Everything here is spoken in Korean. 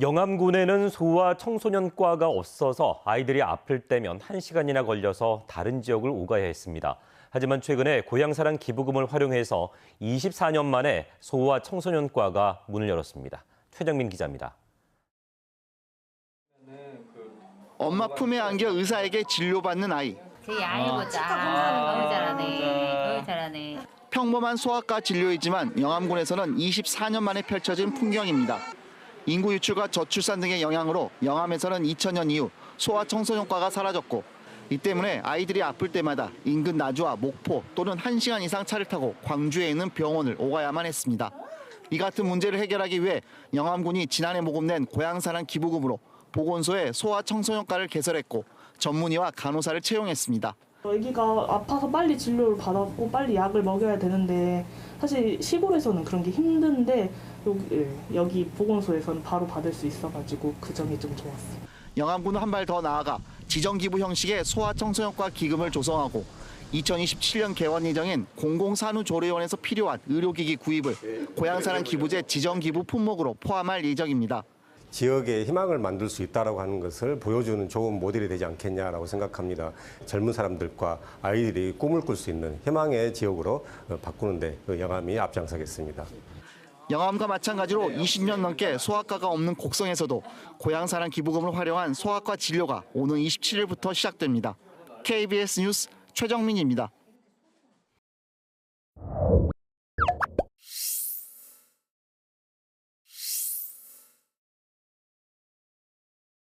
영암군에는 소아 청소년과가 없어서 아이들이 아플 때면 1시간이나 걸려서 다른 지역을 오가야 했습니다. 하지만 최근에 고향사랑 기부금을 활용해서 24년 만에 소아 청소년과가 문을 열었습니다. 최정민 기자입니다. 엄마 품에 안겨 의사에게 진료받는 아이. 제 아이 보자. 너무 잘하네. 너무 잘하네. 평범한 소아과 진료이지만 영암군에서는 24년 만에 펼쳐진 풍경입니다. 인구 유출과 저출산 등의 영향으로 영암에서는 2000년 이후 소아 청소년과가 사라졌고 이 때문에 아이들이 아플 때마다 인근 나주와 목포 또는 1시간 이상 차를 타고 광주에 있는 병원을 오가야만 했습니다. 이 같은 문제를 해결하기 위해 영암군이 지난해 모금낸 고향사랑 기부금으로 보건소에 소아 청소년과를 개설했고 전문의와 간호사를 채용했습니다. 아기가 아파서 빨리 진료를 받았고 빨리 약을 먹여야 되는데 사실 시골에서는 그런 게 힘든데 여기, 예, 여기 보건소에서는 바로 받을 수 있어가지고 그 점이 좀 좋았어요. 영암군은 한 발 더 나아가 지정기부 형식의 소아청소년과 기금을 조성하고 2027년 개원 예정인 공공산후조리원에서 필요한 의료기기 구입을 고향사랑 기부제 지정기부 품목으로 포함할 예정입니다. 지역에 희망을 만들 수 있다라고 하는 것을 보여주는 좋은 모델이 되지 않겠냐라고 생각합니다. 젊은 사람들과 아이들이 꿈을 꿀 수 있는 희망의 지역으로 어, 바꾸는데 그 영암이 앞장서겠습니다. 영암과 마찬가지로 20년 넘게 소아과가 없는 곡성에서도 고향사랑 기부금을 활용한 소아과 진료가 오는 27일부터 시작됩니다. KBS 뉴스 최정민입니다.